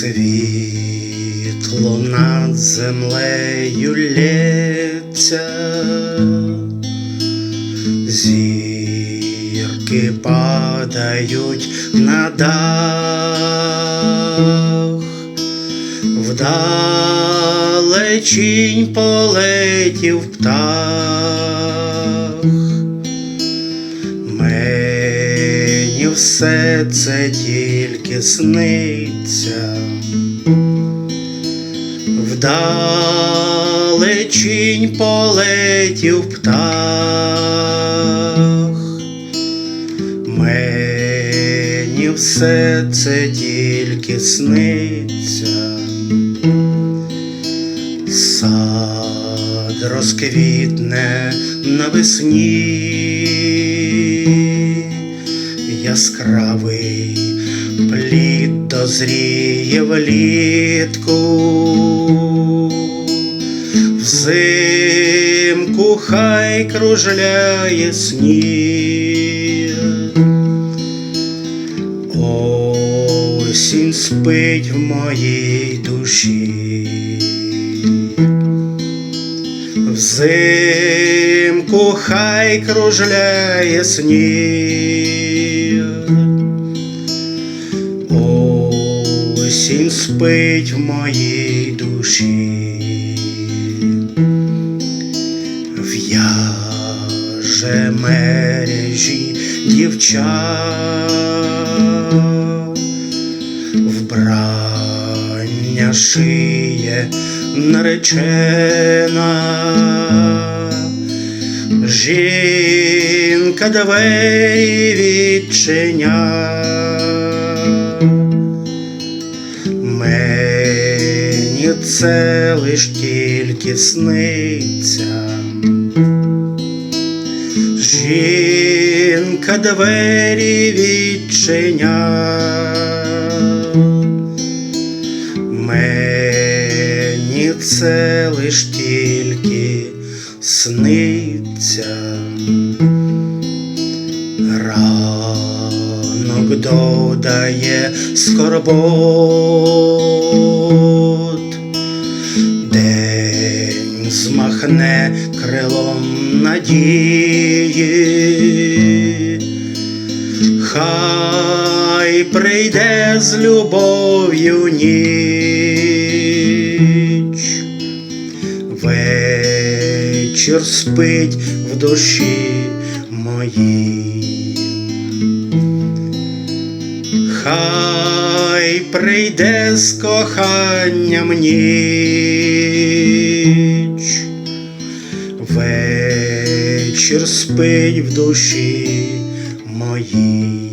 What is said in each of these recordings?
Світло над землею лється, зірки падають на дах, вдалечінь полетів птах. Все це тільки сниться. Вдалечінь полетів птах. Мені все це тільки сниться. Сад розквітне навесні, яскравий плід дозріє влітку, взимку хай кружляє сніг. Осінь спить в моїй душі. Взимку хай кружляє сніг. Осінь спить в моїй душі. В'яже мережі дівчат, вбрання шиє наречена, жінка двері відчиня. Мені це лиш тільки сниться. Жінка двері відчиня. Мені це лиш тільки сниться. Ранок додає скорбот, змахне крилом надії, хай прийде з любов'ю ніч, вечір спить в душі моїй. Хай прийде з коханням ніч, вечір спить в душі моїй.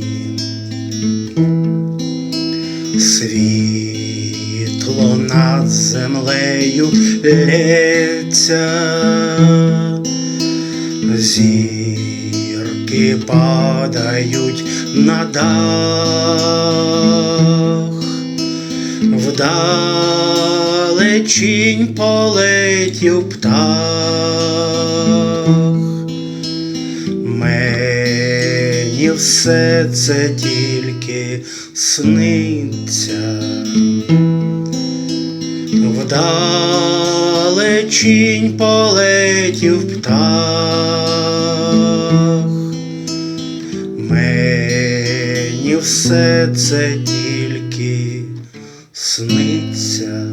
Світло над землею лється, зірки падають на дах, вдалечінь полетів птах. Все це тільки сниться. Вдалечінь полетів птах. Мені все це тільки сниться.